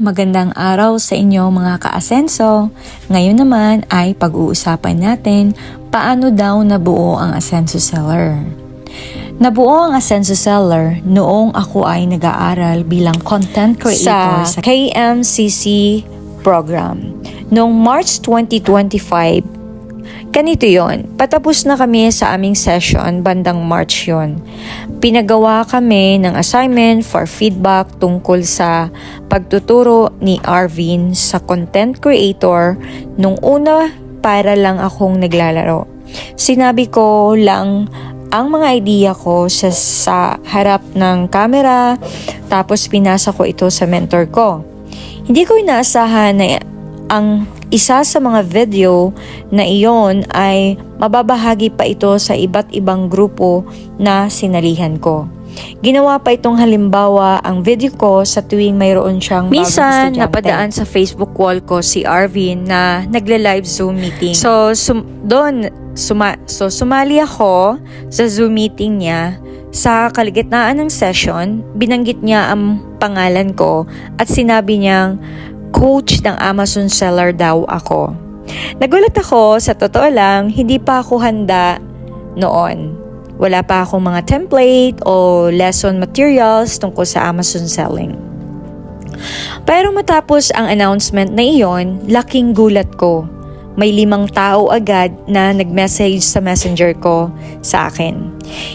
Magandang araw sa inyo mga kaasenso. Ngayon naman ay pag-uusapan natin paano daw nabuo ang Asenso Seller. Nabuo ang Asenso Seller noong ako ay nag-aaral bilang content creator sa, KMCC program. Noong March 2025, Ganito yon. Patapos na kami sa aming session, bandang March yon. Pinagawa kami ng assignment for feedback tungkol sa pagtuturo ni Arvin sa content creator nung una para lang akong naglalaro. Sinabi ko lang ang mga idea ko sa, sa harap ng camera tapos pinasa ko ito sa mentor ko. Hindi ko inaasahan na ang isa sa mga video na iyon ay mababahagi pa ito sa iba't ibang grupo na sinalihan ko. Ginawa pa itong halimbawa ang video ko sa tuwing mayroon siyang bagong Minsan, napadaan sa Facebook wall ko si Arvin na nagle-live Zoom meeting. So, sum- doon, suma- so sumali ako sa Zoom meeting niya. Sa kaligitnaan ng session, binanggit niya ang pangalan ko at sinabi niyang coach ng Amazon seller daw ako. Nagulat ako, sa totoo lang, hindi pa ako handa noon. Wala pa akong mga template o lesson materials tungkol sa Amazon selling. Pero matapos ang announcement na iyon, laking gulat ko. May limang tao agad na nag-message sa messenger ko sa akin.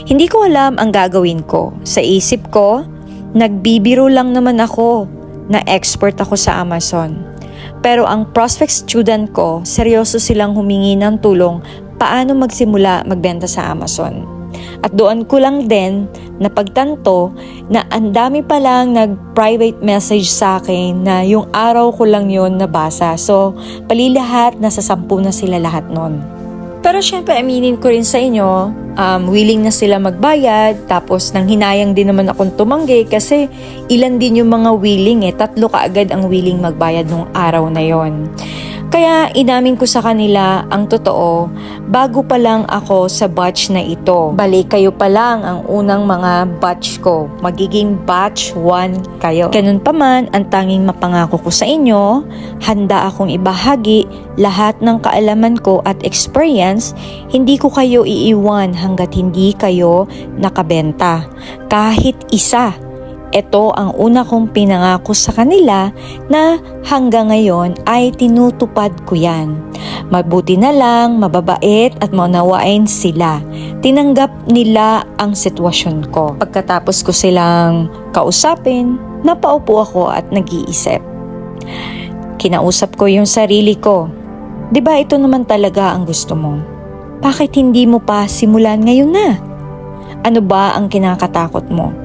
Hindi ko alam ang gagawin ko. Sa isip ko, nagbibiro lang naman ako na expert ako sa Amazon. Pero ang prospect student ko, seryoso silang humingi ng tulong paano magsimula magbenta sa Amazon. At doon ko lang din napagtanto na ang dami pa lang nag-private message sa akin na yung araw ko lang yun nabasa. So, palilahat, nasa sampu na sila lahat nun. Pero syempre, aminin ko rin sa inyo, um, willing na sila magbayad, tapos nang hinayang din naman akong tumanggi kasi ilan din yung mga willing eh, tatlo kaagad ang willing magbayad nung araw na yon. Kaya inamin ko sa kanila ang totoo, bago pa lang ako sa batch na ito. Bali kayo pa lang ang unang mga batch ko. Magiging batch 1 kayo. Ganun pa man, ang tanging mapangako ko sa inyo, handa akong ibahagi lahat ng kaalaman ko at experience, hindi ko kayo iiwan hanggat hindi kayo nakabenta. Kahit isa ito ang una kong pinangako sa kanila na hanggang ngayon ay tinutupad ko yan. Mabuti na lang, mababait at maunawain sila. Tinanggap nila ang sitwasyon ko. Pagkatapos ko silang kausapin, napaupo ako at nag-iisip. Kinausap ko yung sarili ko. 'Di ba ito naman talaga ang gusto mo? Bakit hindi mo pa simulan ngayon na? Ano ba ang kinakatakot mo?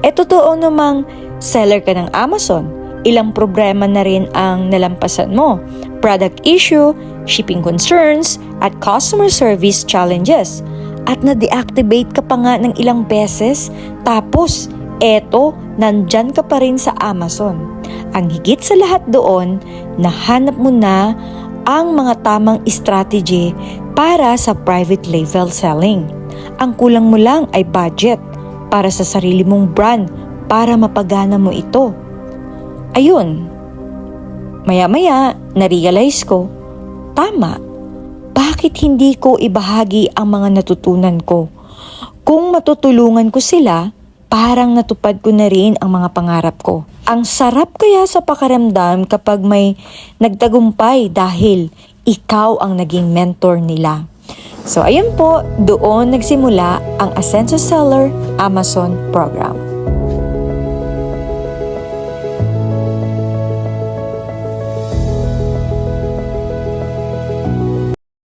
E totoo namang seller ka ng Amazon. Ilang problema na rin ang nalampasan mo. Product issue, shipping concerns, at customer service challenges. At na-deactivate ka pa nga ng ilang beses. Tapos, eto, nandyan ka pa rin sa Amazon. Ang higit sa lahat doon, nahanap mo na ang mga tamang strategy para sa private label selling. Ang kulang mo lang ay budget para sa sarili mong brand para mapagana mo ito. Ayun, maya-maya narealize ko, tama, bakit hindi ko ibahagi ang mga natutunan ko? Kung matutulungan ko sila, parang natupad ko na rin ang mga pangarap ko. Ang sarap kaya sa pakaramdam kapag may nagtagumpay dahil ikaw ang naging mentor nila. So ayun po, doon nagsimula ang Ascenso Seller Amazon Program.